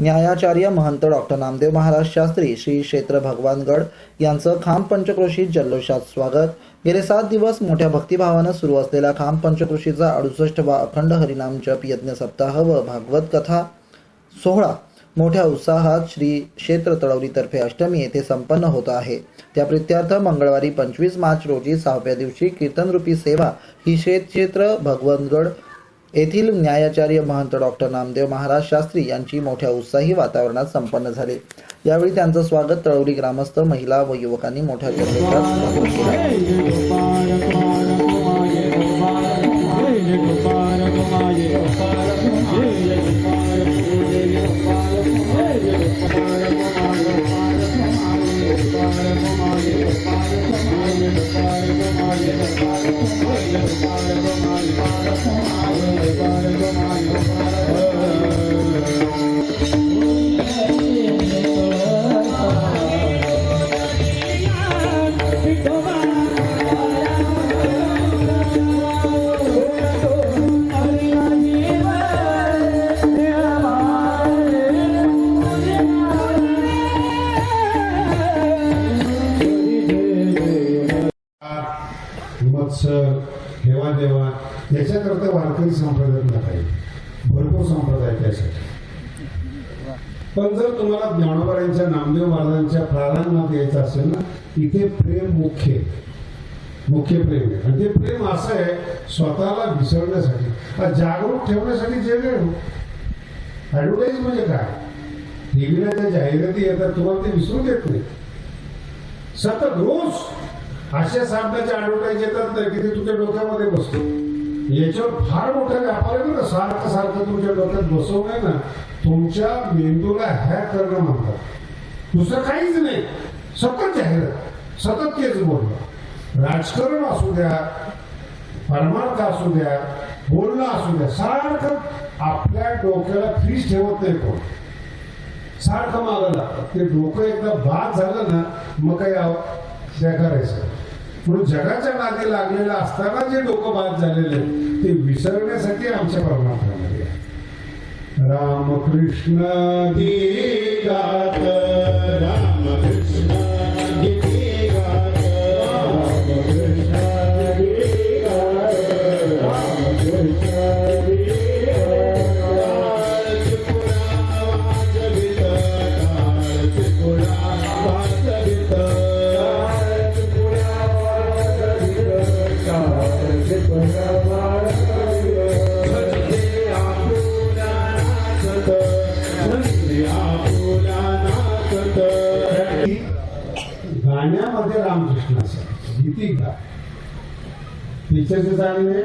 न्यायाचार्य महंत डॉक्टर नामदेव महाराज शास्त्री श्री क्षेत्र भगवानगड यांचं खाम पंचक्रोशीत जल्लोषात स्वागत. गेले सात दिवस मोठ्या भक्तिभावानं सुरू असलेला खांब पंचक्रोशीचा अडुसष्टवा अखंड हरिनाम जप यज्ञ सप्ताह व भागवत कथा. सोहळा. मोठ्या उत्साहात श्री क्षेत्र तळवलीतर्फे अष्टमी येथे संपन्न होत आहे. त्या प्रित्यर्थ मंगळवारी पंचवीस मार्च रोजी सहाव्या दिवशी कीर्तनरूपी सेवा ही शेत क्षेत्र भगवनगड येथील न्यायाचार्य महंत डॉक्टर नामदेव महाराज शास्त्री यांची मोठ्या उत्साही वातावरणात संपन्न झाले. यावेळी त्यांचं स्वागत तळवली ग्रामस्थ महिला व युवकांनी मोठ्या जल्लोषात स्वागत केलं. Thank you. मत्सर हेवा याच्याकरता वारकरी संप्रदाय नाही भरपूर संप्रदाय त्यासाठी पण जर तुम्हाला ज्ञानोबारांच्या नामदेव महाराजांच्या प्राणांनात यायचं असेल ना इथे प्रेम मुख्य मुख्य प्रेम आहे आणि ते प्रेम असं आहे स्वतःला विसरण्यासाठी जागरूक ठेवण्यासाठी जे ऍडव्हर्टाईज म्हणजे काय टीव्हीला ज्या जाहिराती येतात तुम्हाला ते विसरू देत नाही सतत रोज अशा साधनाच्या ऍडव्हर्टाईज येतात तर की ते तुमच्या डोक्यामध्ये बसतो? याच्यावर फार मोठा व्यापार आहे ना सारखं सारखं तुमच्या डोक्यात बसवणं ना तुमच्या मेंदूला हॅक करणं म्हणतात. दुसरं काहीच नाही. सतत जाहिरात सतत तेच बोलणं. राजकारण असू द्या परमार्थ असू द्या बोलणं असू द्या सारखं आपल्या डोक्याला फ्रीज ठेवत नाही कोण. सारखं मागं लागतं. ते डोकं एकदा बाद झालं ना मग काही त्या करायचं म्हणून जगाच्या नादी लागलेलं असताना जे डोकं बाद झालेले ते विसरण्यासाठी आमच्या परमार्थामध्ये आहे. रामकृष्ण दिगात रामकृष्ण गाण्यामध्ये रामकृष्ण असं गीती गा पिक्चरचे जाणवे